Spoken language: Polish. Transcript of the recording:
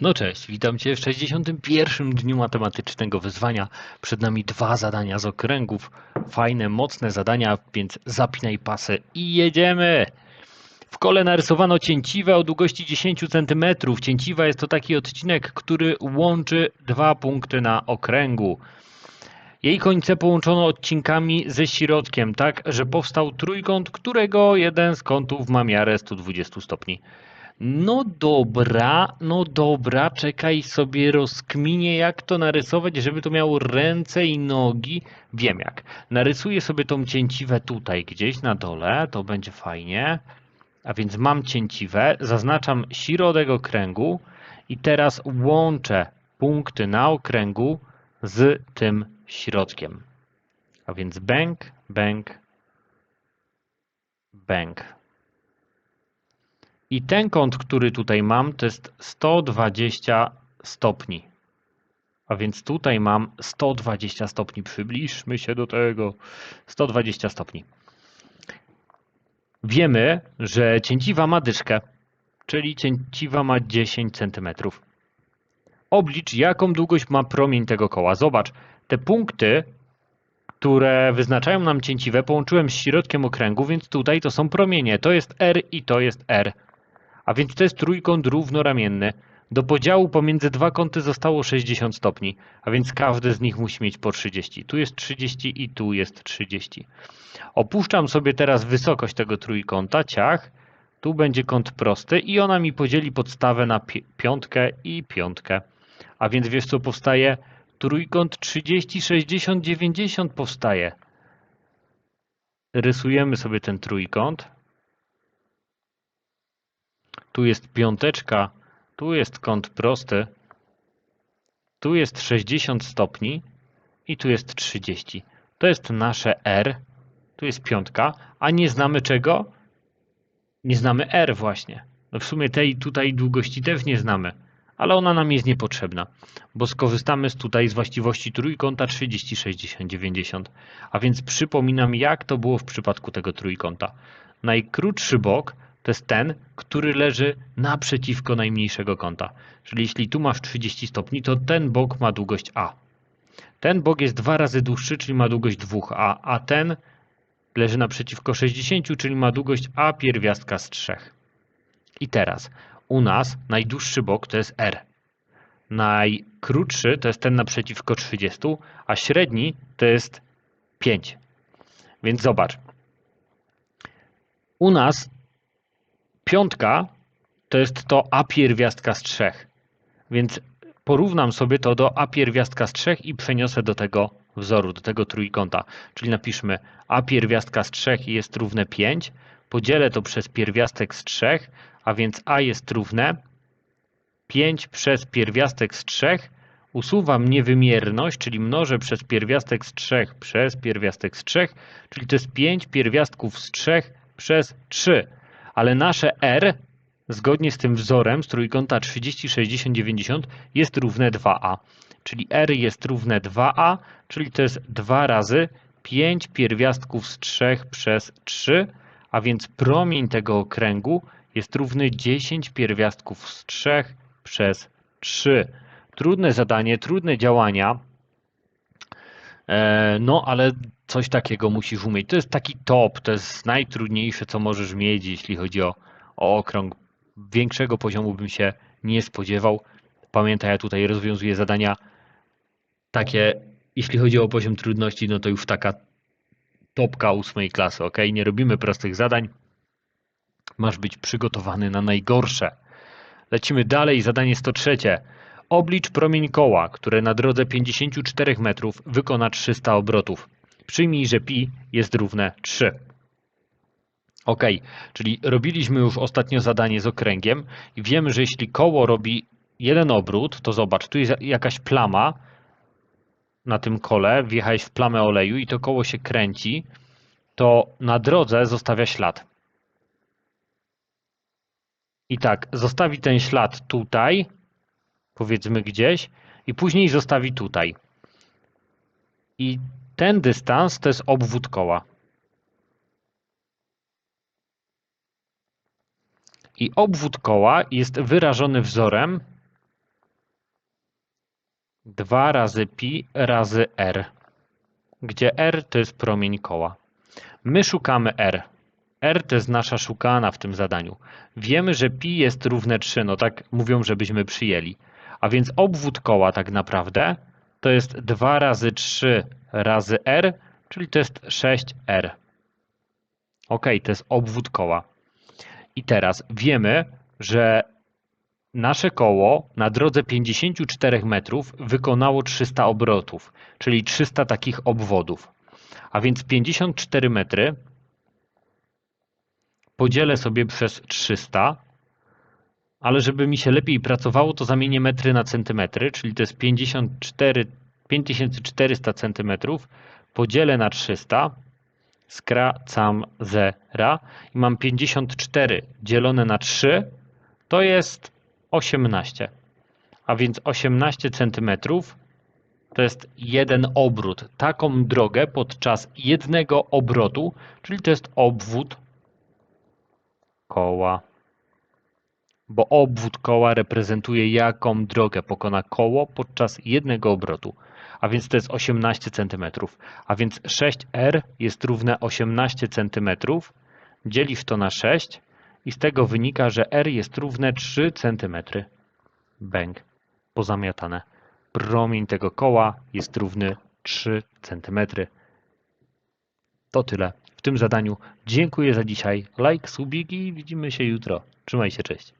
No cześć, witam Cię w 61. dniu matematycznego wyzwania. Przed nami dwa zadania z okręgów. Fajne, mocne zadania, więc zapinaj pasy i jedziemy! W kole narysowano cięciwę o długości 10 cm. Cięciwa jest to taki odcinek, który łączy dwa punkty na okręgu. Jej końce połączono odcinkami ze środkiem, tak że powstał trójkąt, którego jeden z kątów ma miarę 120 stopni. No dobra, no dobra, czekaj sobie rozkminię jak to narysować, żeby to miało ręce i nogi. Wiem jak. Narysuję sobie tą cięciwę tutaj gdzieś na dole, to będzie fajnie. A więc mam cięciwę, zaznaczam środek okręgu i teraz łączę punkty na okręgu z tym środkiem. A więc bęk, bęk, bęk. I ten kąt, który tutaj mam, to jest 120 stopni. A więc tutaj mam 120 stopni. Przybliżmy się do tego. 120 stopni. Wiemy, że cięciwa ma dyszkę, czyli cięciwa ma 10 cm. Oblicz, jaką długość ma promień tego koła. Zobacz, te punkty, które wyznaczają nam cięciwę, połączyłem z środkiem okręgu, więc tutaj to są promienie. To jest R i to jest R. A więc to jest trójkąt równoramienny. Do podziału pomiędzy dwa kąty zostało 60 stopni, a więc każdy z nich musi mieć po 30. Tu jest 30 i tu jest 30. Opuszczam sobie teraz wysokość tego trójkąta, ciach. Tu będzie kąt prosty i ona mi podzieli podstawę na piątkę i piątkę. A więc wiesz co powstaje? Trójkąt 30, 60, 90 powstaje. Rysujemy sobie ten trójkąt. Tu jest piąteczka, tu jest kąt prosty, tu jest 60 stopni i tu jest 30. To jest nasze R, tu jest piątka, a nie znamy czego? Nie znamy R właśnie. No w sumie tej tutaj długości też nie znamy, ale ona nam jest niepotrzebna, bo skorzystamy z tutaj z właściwości trójkąta 30, 60, 90. A więc przypominam, jak to było w przypadku tego trójkąta. Najkrótszy bok to jest ten, który leży naprzeciwko najmniejszego kąta. Czyli jeśli tu masz 30 stopni, to ten bok ma długość A. Ten bok jest dwa razy dłuższy, czyli ma długość 2A, a ten leży naprzeciwko 60, czyli ma długość A pierwiastka z 3. I teraz u nas najdłuższy bok to jest R. Najkrótszy to jest ten naprzeciwko 30, a średni to jest 5. Więc zobacz. U nas Piątka to jest to a pierwiastka z trzech. Więc porównam sobie to do a pierwiastka z trzech i przeniosę do tego wzoru, do tego trójkąta. Czyli napiszmy a pierwiastka z trzech jest równe 5. Podzielę to przez pierwiastek z trzech, a więc a jest równe 5 przez pierwiastek z trzech. Usuwam niewymierność, czyli mnożę przez pierwiastek z trzech przez pierwiastek z trzech, czyli to jest 5 pierwiastków z trzech przez 3 ale nasze R zgodnie z tym wzorem z trójkąta 30, 60, 90 jest równe 2a. Czyli R jest równe 2a, czyli to jest 2 razy 5 pierwiastków z 3 przez 3, a więc promień tego okręgu jest równy 10 pierwiastków z 3 przez 3. Trudne zadanie, trudne działania, e, no ale coś takiego musisz umieć. To jest taki top, to jest najtrudniejsze, co możesz mieć, jeśli chodzi o, o okrąg. Większego poziomu bym się nie spodziewał. Pamiętaj, ja tutaj rozwiązuję zadania takie, jeśli chodzi o poziom trudności, no to już taka topka ósmej klasy, ok? Nie robimy prostych zadań. Masz być przygotowany na najgorsze. Lecimy dalej, zadanie 103. Oblicz promień koła, które na drodze 54 metrów wykona 300 obrotów. Przyjmij, że pi jest równe 3. Ok, czyli robiliśmy już ostatnio zadanie z okręgiem i wiemy, że jeśli koło robi jeden obrót, to zobacz, tu jest jakaś plama na tym kole, wjechałeś w plamę oleju i to koło się kręci, to na drodze zostawia ślad. I tak, zostawi ten ślad tutaj, powiedzmy gdzieś, i później zostawi tutaj. I ten dystans to jest obwód koła. I obwód koła jest wyrażony wzorem 2 razy pi razy r, gdzie r to jest promień koła. My szukamy r. r to jest nasza szukana w tym zadaniu. Wiemy, że pi jest równe 3, no tak mówią, żebyśmy przyjęli. A więc obwód koła tak naprawdę to jest 2 razy 3 razy r, czyli to jest 6r. Ok, to jest obwód koła. I teraz wiemy, że nasze koło na drodze 54 metrów wykonało 300 obrotów, czyli 300 takich obwodów. A więc 54 metry podzielę sobie przez 300, ale żeby mi się lepiej pracowało, to zamienię metry na centymetry, czyli to jest 54, 5400 centymetrów, podzielę na 300, skracam zera i mam 54 dzielone na 3, to jest 18. A więc 18 centymetrów to jest jeden obrót. Taką drogę podczas jednego obrotu, czyli to jest obwód koła. Bo obwód koła reprezentuje jaką drogę pokona koło podczas jednego obrotu. A więc to jest 18 cm. A więc 6R jest równe 18 cm. Dzielisz to na 6 i z tego wynika, że R jest równe 3 cm. Bęk. Pozamiatane. Promień tego koła jest równy 3 cm. To tyle w tym zadaniu. Dziękuję za dzisiaj. Like, subiki i widzimy się jutro. Trzymaj się, cześć.